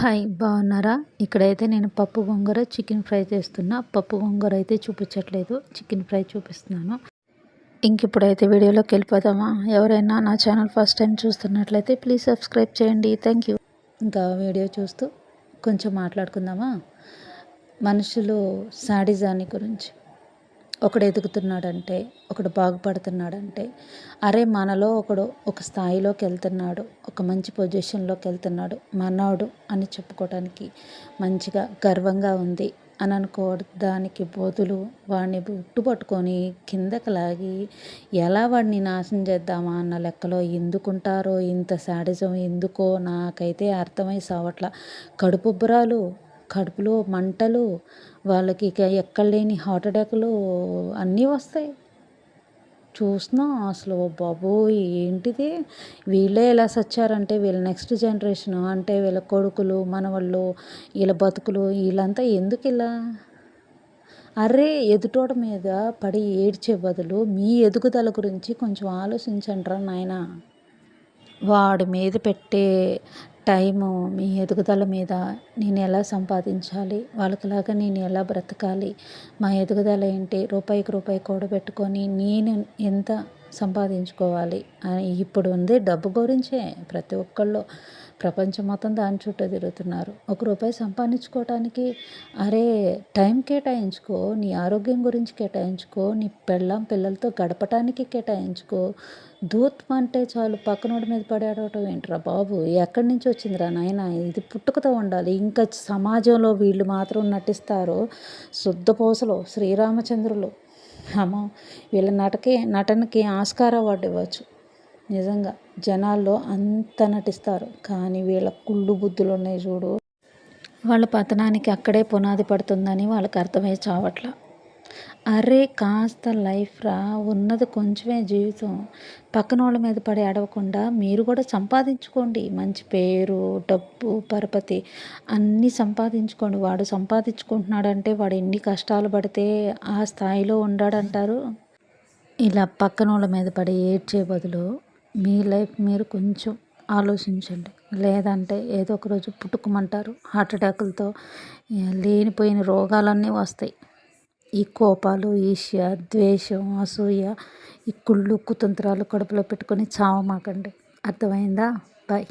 Hi బాగున్నారా? ఇక్కడైతే నేను పప్పు గొంగర చికెన్ ఫ్రై చేస్తున్నా. పప్పు గోంగూర అయితే చూపించట్లేదు. చికెన్ ఫ్రై చూపిస్తున్నాను. ఇంక ఇప్పుడైతే వీడియోలోకి వెళ్ళిపోదామా? ఎవరైనా నా ఛానల్ ఫస్ట్ టైం చూస్తున్నట్లయితే ప్లీజ్ సబ్స్క్రైబ్ చేయండి. Thank you. ఇంకా వీడియో చూస్తూ కొంచెం మాట్లాడుకుందామా? మనుషులు సాడిజాని గురించి. ఒకడు ఎదుగుతున్నాడంటే ఒకడు బాగుపడుతున్నాడంటే అరే మనలో ఒకడు ఒక స్థాయిలోకి వెళ్తున్నాడు ఒక మంచి పొజిషన్లోకి వెళ్తున్నాడు మనోడు అని చెప్పుకోవడానికి మంచిగా గర్వంగా ఉంది అని అనుకోవడానికి బోధులు వాడిని బుట్టు పట్టుకొని కిందకి లాగి ఎలా వాడిని నాశనం చేద్దామా అన్న లెక్కలో ఎందుకుంటారో ఇంత శాడిజం ఎందుకో నాకైతే అర్థమై సావట్ల. కడుపుబ్బరాలు కడుపులో మంటలు వాళ్ళకి ఇక ఎక్కడలేని హార్ట్ అటాకులు అన్నీ వస్తాయి. చూస్తున్నాం అసలు బాబోయ్ ఏంటిది? వీళ్ళే ఇలా సచ్చారంటే వీళ్ళ నెక్స్ట్ జనరేషన్ అంటే వీళ్ళ కొడుకులు మనవాళ్ళు వీళ్ళ బతుకులు వీళ్ళంతా ఎందుకు ఇలా? అరే ఎదుటోట మీద పడి ఏడ్చే బదులు మీ ఎదుగుదల గురించి కొంచెం ఆలోచించండి రా నాయన. వాడి మీద పెట్టే టైము మీ ఎదుగుదల మీద నేను ఎలా సంపాదించాలి? వాళ్ళకిలాగా నేను ఎలా బ్రతకాలి? మా ఎదుగుదల ఏంటి? రూపాయికి రూపాయి కూడబెట్టుకొని నేను ఎంత సంపాదించుకోవాలి. అని ఇప్పుడు ఉంది డబ్బు గురించే ప్రతి ఒక్కళ్ళు ప్రపంచం మొత్తం దాని చుట్టూ తిరుగుతున్నారు. ఒక రూపాయి సంపాదించుకోవటానికి అరే టైం కేటాయించుకో నీ ఆరోగ్యం గురించి కేటాయించుకో నీ పెళ్ళం పిల్లలతో గడపటానికి కేటాయించుకో. దూత్ అంటే చాలు పక్కనోడి మీద పడేయడం ఏంట్రా బాబు? ఎక్కడి నుంచి వచ్చిందిరా నాయన? ఇది పుట్టుకతో ఉండాలి. ఇంకా సమాజంలో వీళ్ళు మాత్రం నటిస్తారు శుద్ధ పోసలు శ్రీరామచంద్రులు. అమ్మో వీళ్ళ నటకే నటనకి ఆస్కార్ అవార్డు ఇవ్వచ్చు. నిజంగా జనాల్లో అంత నటిస్తారు. కానీ వీళ్ళ కుళ్ళు బుద్ధులు ఉన్నాయి చూడు. వాళ్ళ పతనానికి అక్కడే పునాది పడుతుందని వాళ్ళకి అర్థమై చావట్లా. అరే కాస్త లైఫ్ రా ఉన్నది కొంచెమే జీవితం. పక్కన వాళ్ళ మీద పడి అడవకుండా మీరు కూడా సంపాదించుకోండి. మంచి పేరు డబ్బు పరపతి అన్నీ సంపాదించుకోండి. వాడు సంపాదించుకుంటున్నాడంటే వాడు ఎన్ని కష్టాలు పడితే ఆ స్థాయిలో ఉండాడంటారు? ఇలా పక్కన వాళ్ళ మీద పడి ఏడ్చే బదులు మీ లైఫ్ మీరు కొంచెం ఆలోచించండి. లేదంటే ఏదో ఒక రోజు పుట్టుకోమంటారు. హార్ట్ అటాకులతో లేనిపోయిన రోగాలన్నీ వస్తాయి. ఈ కోపాలు ఈర్ష్య ద్వేషం అసూయ ఈ కుళ్ళు కుతంత్రాలు కడుపులో పెట్టుకొని చావమాకండి. అర్థమైందా?